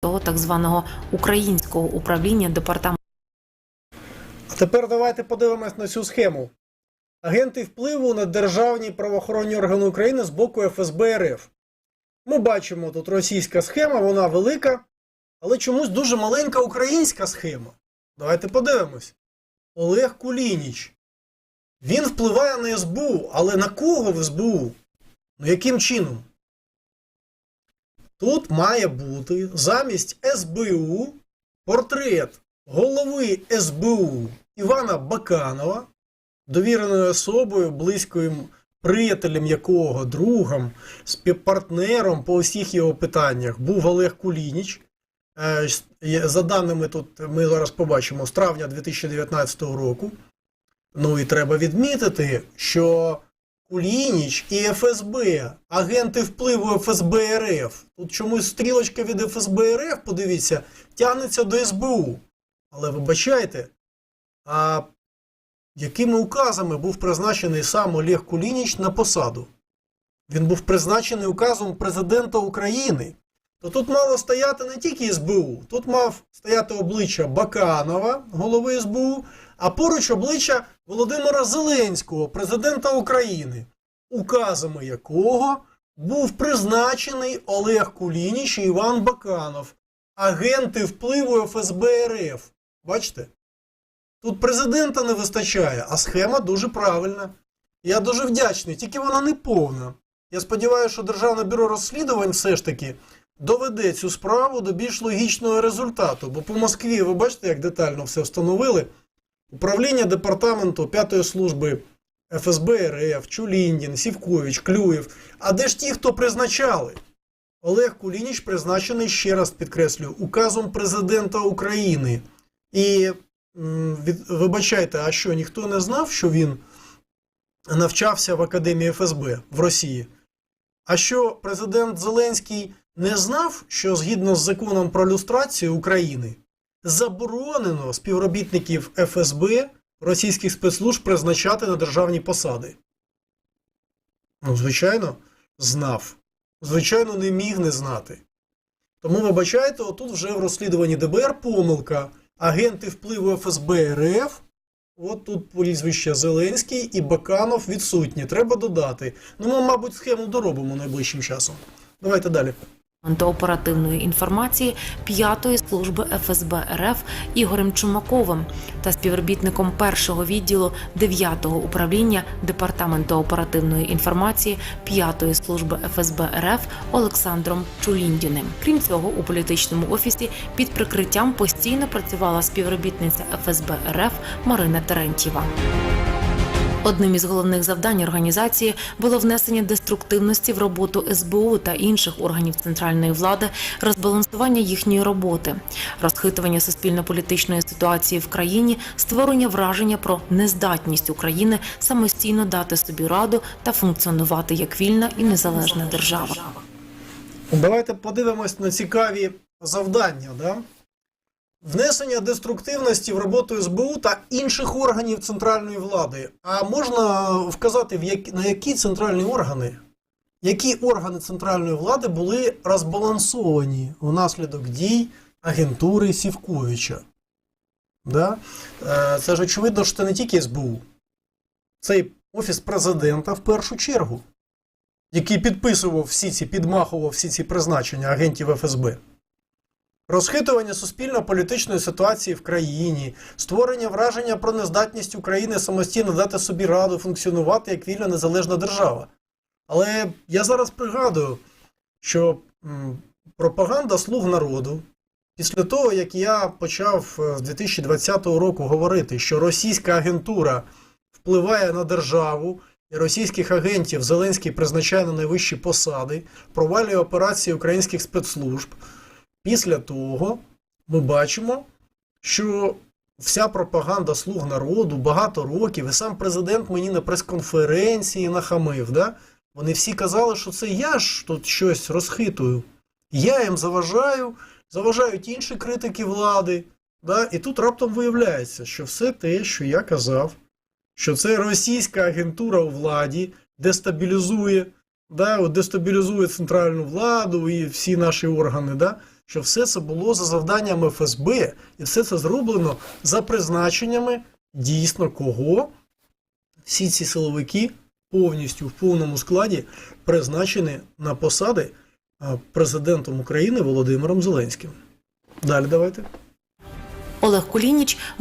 того так званого українського управління департаменту. А тепер давайте подивимось на цю схему. Агенти впливу на державні правоохоронні органи України з боку ФСБ РФ. Ми бачимо тут російська схема, вона велика, але чомусь дуже маленька українська схема. Давайте подивимось. Олег Кулініч. Він впливає на СБУ, але на кого в СБУ? Ну яким чином? Тут має бути замість СБУ портрет голови СБУ Івана Баканова, довіреною особою, близьким приятелем якого, другом, співпартнером по усіх його питаннях був Олег Кулініч. Е, За даними тут ми зараз побачимо з травня 2019 року. Ну і треба відмітити, що Кулініч і ФСБ, агенти впливу ФСБ РФ. Тут чомусь стрілочка від ФСБ РФ, подивіться, тягнеться до СБУ. Але вибачайте, а якими указами був призначений сам Олег Кулініч на посаду? Він був призначений указом президента України. То тут мало стояти не тільки СБУ, тут мав стояти обличчя Баканова, голови СБУ, а поруч обличчя Володимира Зеленського, президента України, указами якого був призначений Олег Кулініч і Іван Баканов, агенти впливу ФСБ РФ. Бачите? Тут президента не вистачає, а схема дуже правильна. Я дуже вдячний, тільки вона не повна. Я сподіваюся, що Державне бюро розслідувань все ж таки доведе цю справу до більш логічного результату. Бо по Москві, ви бачите, як детально все встановили. Управління департаменту 5-ї служби ФСБ РФ, Чуліндін, Сівкович, Клюєв. А де ж ті, хто призначали? Олег Кулініч призначений, ще раз підкреслюю, указом президента України. І від, вибачайте, а що, ніхто не знав, що він навчався в Академії ФСБ в Росії? А що президент Зеленський не знав, що згідно з законом про люстрацію України заборонено співробітників ФСБ російських спецслужб призначати на державні посади? Ну, звичайно, знав. Звичайно, не міг не знати. Тому, вибачайте, отут вже в розслідуванні ДБР помилка. Агенти впливу ФСБ РФ. От тут прізвища Зеленський і Баканов відсутні. Треба додати. Ну, ми, мабуть, схему доробимо найближчим часом. Давайте далі. Оперативної інформації 5-ї служби ФСБ РФ Ігорем Чумаковим та співробітником першого відділу 9-го управління департаменту оперативної інформації 5-ї служби ФСБ РФ Олександром Чуліндіним. Крім цього, у політичному офісі під прикриттям постійно працювала співробітниця ФСБ РФ Марина Терентьєва. Одним із головних завдань організації було внесення деструктивності в роботу СБУ та інших органів центральної влади, розбалансування їхньої роботи, розхитування суспільно-політичної ситуації в країні, створення враження про нездатність України самостійно дати собі раду та функціонувати як вільна і незалежна держава. Давайте подивимось на цікаві завдання. Да? Внесення деструктивності в роботу СБУ та інших органів центральної влади. А можна вказати, на які центральні органи, які органи центральної влади були розбалансовані внаслідок дій агентури Сівковича? Да? Е, Це ж очевидно, що це не тільки СБУ. Це і Офіс президента в першу чергу який підписував всі ці, підмахував всі ці призначення агентів ФСБ. Розхитування суспільно-політичної ситуації в країні, створення враження про нездатність України самостійно дати собі раду функціонувати як вільна незалежна держава. Але я зараз пригадую, що пропаганда слуг народу, після того, як я почав е, з 2020 року говорити, що російська агентура впливає на державу, і російських агентів Зеленський призначає на найвищі посади, провалює операції українських спецслужб. Після того ми бачимо, що вся пропаганда слуг народу багато років, і сам президент мені на прес-конференції нахамив. Да? Вони всі казали, що це я ж тут щось розхитую. Я їм заважаю, заважають інші критики влади. Да? І тут раптом виявляється, що все те, що я казав, що це російська агентура у владі дестабілізує, да, от дестабілізує центральну владу і всі наші органи, да, що все це було за завданням ФСБ, і все це зроблено за призначеннями дійсно кого всі ці силовики повністю в повному складі призначені на посади президентом України Володимиром Зеленським. Далі давайте. Олег Кулініч